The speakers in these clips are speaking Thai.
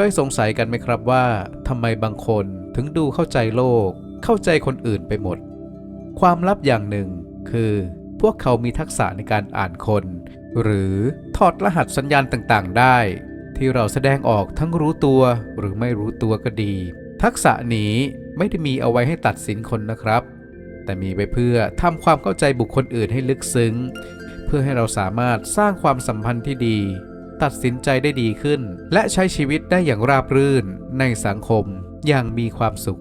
เคยสงสัยกันไหมครับว่าทำไมบางคนถึงดูเข้าใจโลก เข้าใจคนอื่นไปหมด ความลับอย่างหนึ่งคือ พวกเขามีทักษะในการอ่านคน หรือถอดรหัสสัญญาณต่างๆ ได้ ที่เราแสดงออกทั้งรู้ตัวหรือไม่รู้ตัวก็ดี ทักษะนี้ไม่ได้มีเอาไว้ให้ตัดสินคนนะครับ แต่มีไว้เพื่อทำความเข้าใจบุคคลอื่นให้ลึกซึ้ง เพื่อให้เราสามารถสร้างความสัมพันธ์ที่ดี ตัดสินใจได้ดีขึ้น และใช้ชีวิตได้อย่างราบรื่นในสังคมอย่างมีความสุข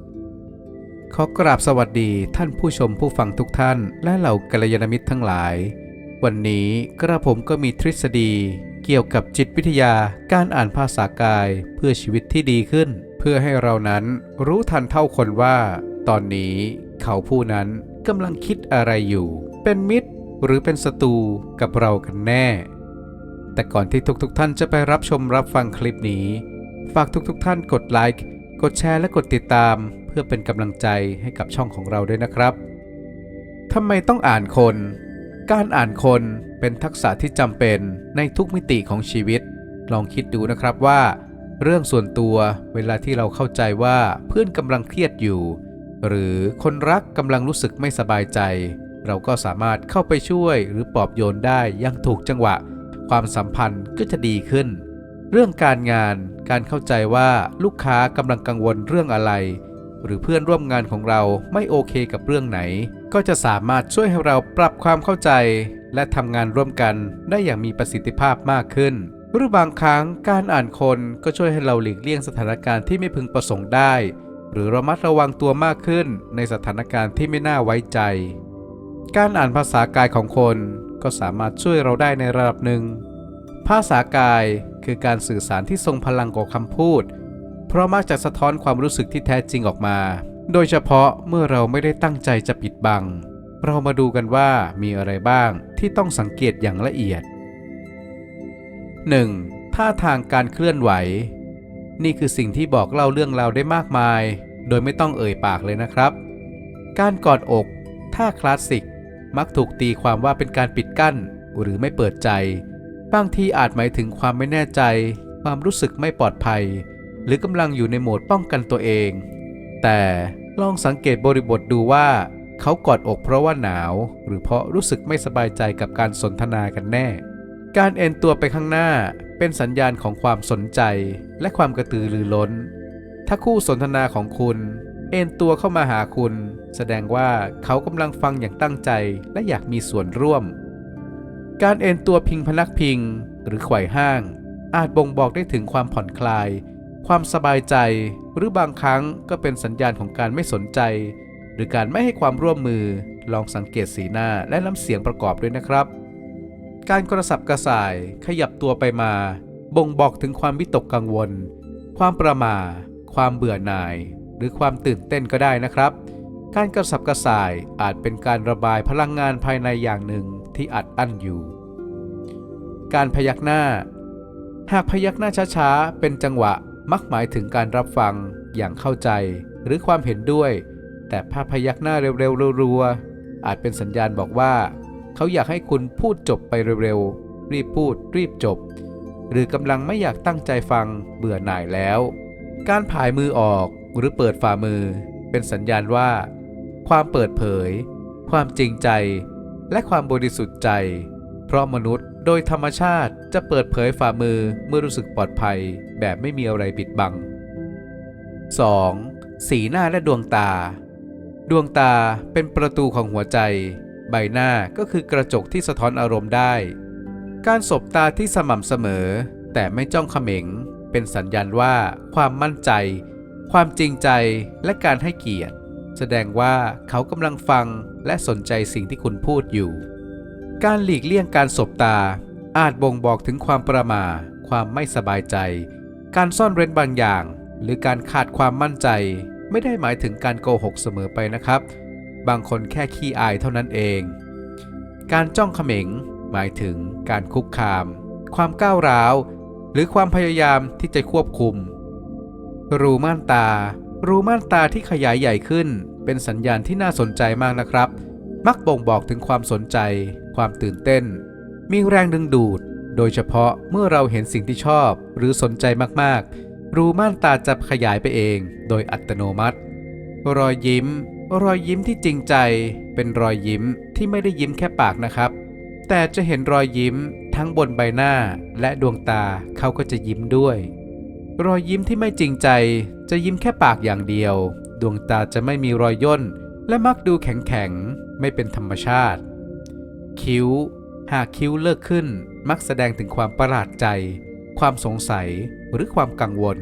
ขอกราบสวัสดีท่านผู้ชมผู้ฟังทุกท่าน และเหล่ากัลยาณมิตรทั้งหลาย วันนี้กระผมก็มีทฤษฎี เกี่ยวกับจิตวิทยาการอ่านภาษากายเพื่อชีวิตที่ดีขึ้น เพื่อให้เรานั้นรู้ทันเท่าคนว่า ตอนนี้เขาผู้นั้นกำลังคิดอะไรอยู่ เป็นมิตรหรือเป็นศัตรูกับเรากันแน่ แต่ก่อนที่ทุกๆทท่านจะไปรับชมรับฟังคลิปนี้ ฝากทุกๆทท่านกดไลค์กดแชร์และกดติดตาม เพื่อเป็นกำลังใจให้กับช่องของเราด้วยนะครับทำไมต้องอ่านคน การอ่านคนเป็นทักษะที่จำเป็นในทุกมิติของชีวิต ลองคิดดูนะครับว่า เรื่องส่วนตัวเวลาที่เราเข้าใจว่าเพื่อนกำลังเครียดอยู่ หรือคนรักกำลังรู้สึกไม่สบายใจ เราก็สามารถเข้าไปช่วยหรือปลอบโยนได้อยังถูกจังหวะ ความสัมพันธ์ก็จะดีขึ้น เรื่องการงานการเข้าใจว่าลูกค้ากำลังกังวลเรื่องอะไร หรือเพื่อนร่วมงานของเราไม่โอเคกับเรื่องไหน ก็จะสามารถช่วยให้เราปรับความเข้าใจ และทำงานร่วมกันได้อย่างมีประสิทธิภาพมากขึ้น หรือบางครั้งการอ่านคนก็ช่วยให้เราหลีกเลี่ยงสถานการณ์ที่ไม่พึงประสงค์ได้ หรือระมัดระวังตัวมากขึ้นในสถานการณ์ที่ไม่น่าไว้ใจการอ่านภาษากายของคน ก็สามารถช่วยเราได้ในระดับหนึ่ง ภาษากายคือการสื่อสารที่ทรงพลังกว่าคำพูด เพราะมักจะสะท้อนความรู้สึกที่แท้จริงออกมา โดยเฉพาะเมื่อเราไม่ได้ตั้งใจจะปิดบัง เรามาดูกันว่ามีอะไรบ้างที่ต้องสังเกตอย่างละเอียด 1. ท่าทางการเคลื่อนไหว นี่คือสิ่งที่บอกเล่าเรื่องราวได้มากมาย โดยไม่ต้องเอ่ยปากเลยนะครับ การกอดอก ท่าคลาสสิก มักถูกตีความว่าเป็นการปิดกั้น หรือไม่เปิดใจบางทีอาจหมายถึงความไม่แน่ใจ ความรู้สึกไม่ปลอดภัย หรือกำลังอยู่ในโหมดป้องกันตัวเอง แต่ลองสังเกตบริบทดูว่า เขากอดอกเพราะว่าหนาว หรือเพราะรู้สึกไม่สบายใจกับการสนทนากันแน่ การเอ็นตัวไปข้างหน้าเป็นสัญญาณของความสนใจและความกระตือรือร้น ถ้าคู่สนทนาของคุณ เอ็นตัวเข้ามาหาคุณ แสดงว่าเขากำลังฟังอย่างตั้งใจและอยากมีส่วนร่วม การเอ็นตัวพิงพนักพิง หรือไขว่ห้าง อาจบ่งบอกได้ถึงความผ่อนคลาย ความสบายใจ หรือบางครั้งก็เป็นสัญญาณของการไม่สนใจ หรือการไม่ให้ความร่วมมือ ลองสังเกตสีหน้าและน้ำเสียงประกอบด้วยนะครับ การกระสับกระส่ายขยับตัวไปมา บ่งบอกถึงความวิตกกังวล ความประมาความเบื่อหน่าย หรือความตื่นเต้นก็ได้นะครับ การกระสับกระส่ายอาจเป็นการระบายพลังงานภายในอย่างหนึ่งที่อัดอั้นอยู่ การพยักหน้า หากพยักหน้าช้าๆ เป็นจังหวะมักหมายถึงการรับฟังอย่างเข้าใจ หรือความเห็นด้วย แต่ถ้าพยักหน้าเร็วๆรัวๆอาจเป็นสัญญาณบอกว่า เขาอยากให้คุณพูดจบไปเร็วๆรีบพูด รีบจบ หรือกำลังไม่อยากตั้งใจฟังเบื่อหน่ายแล้ว การผายมือออก หรือเปิดฝ่ามือ เป็นสัญญาณว่า ความเปิดเผย ความจริงใจ และความบริสุทธิ์ใจ เพราะมนุษย์โดยธรรมชาติจะเปิดเผยฝ่ามือเมื่อรู้สึกปลอดภัยแบบไม่มีอะไรปิดบัง 2. สีหน้าและดวงตา ดวงตาเป็นประตูของหัวใจ ใบหน้าก็คือกระจกที่สะท้อนอารมณ์ได้ การสบตาที่สม่ำเสมอ แต่ไม่จ้องเขม็ง เป็นสัญญาณว่าความมั่นใจ ความจริงใจและการให้เกียรติ แสดงว่าเขากำลังฟังและสนใจสิ่งที่คุณพูดอยู่ การหลีกเลี่ยงการสบตา อาจบ่งบอกถึงความประมา ความไม่สบายใจ การซ่อนเร้นบางอย่าง หรือการขาดความมั่นใจ ไม่ได้หมายถึงการโกหกเสมอไปนะครับ บางคนแค่ขี้อายเท่านั้นเอง การจ้องเขม็ง หมายถึงการคุกคาม ความก้าวร้าว หรือความพยายามที่จะควบคุม รูม่านตา รูม่านตาที่ขยายใหญ่ขึ้น เป็นสัญญาณที่น่าสนใจมากนะครับ มักบ่งบอกถึงความสนใจ ความตื่นเต้น มีแรงดึงดูด โดยเฉพาะเมื่อเราเห็นสิ่งที่ชอบ หรือสนใจมากๆ รูม่านตาจะขยายไปเอง โดยอัตโนมัติ รอยยิ้ม รอยยิ้มที่จริงใจ เป็นรอยยิ้มที่ไม่ได้ยิ้มแค่ปากนะครับ แต่จะเห็นรอยยิ้มทั้งบนใบหน้าและดวงตาเขาก็จะยิ้มด้วย รอยยิ้มที่ไม่จริงใจจะยิ้มแค่ปากอย่างเดียว ดวงตาจะไม่มีรอยย่น และมักดูแข็งๆ ไม่เป็นธรรมชาติ คิ้ว หากคิ้วเลิกขึ้น มักแสดงถึงความประหลาดใจ ความสงสัยหรือความกังวล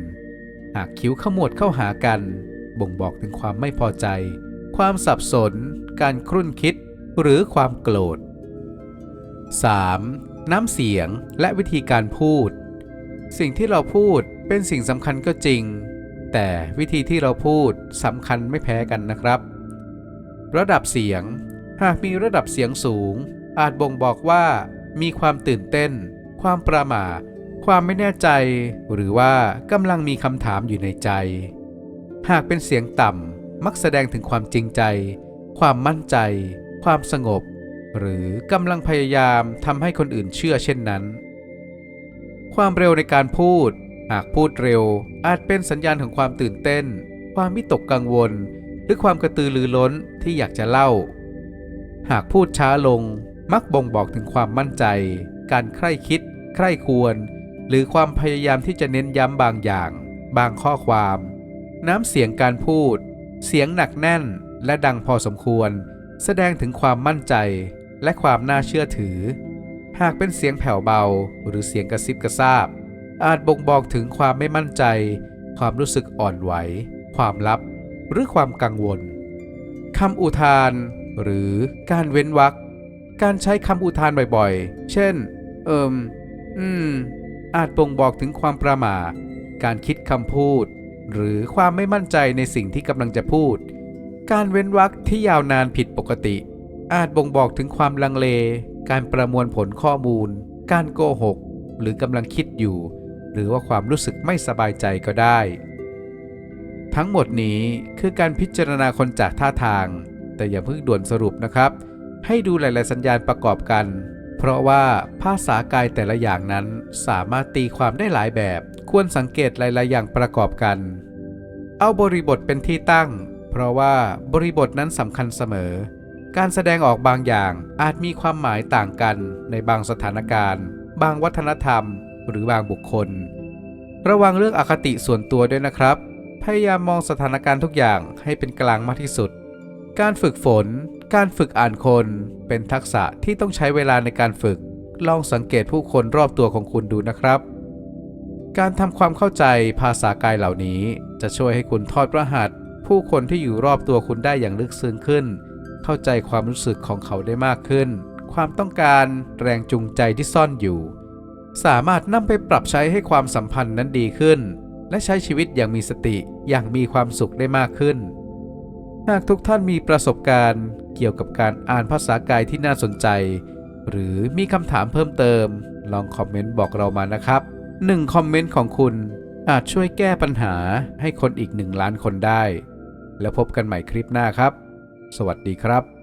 หากคิ้วขมวดเข้าหากัน บ่งบอกถึงความไม่พอใจ ความสับสน การครุ่นคิด หรือความโกรธ 3. น้ำเสียงและวิธีการพูด สิ่งที่เราพูด เป็นสิ่งสำคัญก็จริง แต่วิธีที่เราพูดสำคัญไม่แพ้กันนะครับ ระดับเสียง หากมีระดับเสียงสูง อาจบ่งบอกว่า มีความตื่นเต้น ความประหม่า ความไม่แน่ใจ หรือว่ากำลังมีคำถามอยู่ในใจ หากเป็นเสียงต่ำมักแสดงถึงความจริงใจ ความมั่นใจ ความสงบ หรือกำลังพยายามทำให้คนอื่นเชื่อเช่นนั้นความเร็วในการพูด หากพูดเร็วอาจเป็นสัญญาณของความตื่นเต้น ความวิตกกังวล หรือความกระตือรือร้นที่อยากจะเล่า หากพูดช้าลงมักบ่งบอกถึงความมั่นใจ การใคร่คิด ใคร่ควร หรือความพยายามที่จะเน้นย้ำบางอย่าง บางข้อความ น้ำเสียงการพูด เสียงหนักแน่นและดังพอสมควร แสดงถึงความมั่นใจและความน่าเชื่อถือ หากเป็นเสียงแผ่วเบาหรือเสียงกระซิบกระซาบ อาจบ่งบอกถึงความไม่มั่นใจ ความรู้สึกอ่อนไหว ความลับ หรือความกังวลคำอุทาน หรือการเว้นวรรคการใช้คำอุทานบ่อยๆ เช่น เอิมอืม อาจบ่งบอกถึงความประหม่าการคิดคำพูด หรือความไม่มั่นใจในสิ่งที่กำลังจะพูด การเว้นวรรคที่ยาวนานผิดปกติ อาจบ่งบอกถึงความลังเล การประมวลผลข้อมูล การโกหก หรือกำลังคิดอยู่ หรือว่าความรู้สึกไม่สบายใจก็ได้ ทั้งหมดนี้คือการพิจารณาคนจากท่าทาง แต่อย่าเพิ่งด่วนสรุปนะครับ ให้ดูหลาย ๆ สัญญาณประกอบกัน เพราะว่าภาษากายแต่ละอย่างนั้นสามารถตีความได้หลายแบบ ควรสังเกตหลาย ๆ อย่างประกอบกัน เอาบริบทเป็นที่ตั้ง เพราะว่าบริบทนั้นสำคัญเสมอการแสดงออกบางอย่างอาจมีความหมายต่างกันในบางสถานการณ์ บางวัฒนธรรม หรือบางบุคคล ระวังเรื่องอคติส่วนตัวด้วยนะครับ พยายามมองสถานการณ์ทุกอย่างให้เป็นกลางมากที่สุด การฝึกฝน การฝึกอ่านคน เป็นทักษะที่ต้องใช้เวลาในการฝึก ลองสังเกตผู้คนรอบตัวของคุณดูนะครับ การทำความเข้าใจภาษากายเหล่านี้ จะช่วยให้คุณทอดรหัส ผู้คนที่อยู่รอบตัวคุณได้อย่างลึกซึ้งขึ้น เข้าใจความรู้สึกของเขาได้มากขึ้น ความต้องการแรงจูงใจที่ซ่อนอยู่ สามารถนำไปปรับใช้ให้ความสัมพันธ์นั้นดีขึ้น และใช้ชีวิตอย่างมีสติอย่างมีความสุขได้มากขึ้น หากทุกท่านมีประสบการณ์ เกี่ยวกับการอ่านภาษากายที่น่าสนใจ หรือมีคำถามเพิ่มเติม ลองคอมเมนต์บอกเรามานะครับหนึ่งคอมเมนต์ของคุณอาจช่วยแก้ปัญหาให้คนอีกหนึ่งล้านคนได้ แล้วพบกันใหม่คลิปหน้าครับ สวัสดีครับ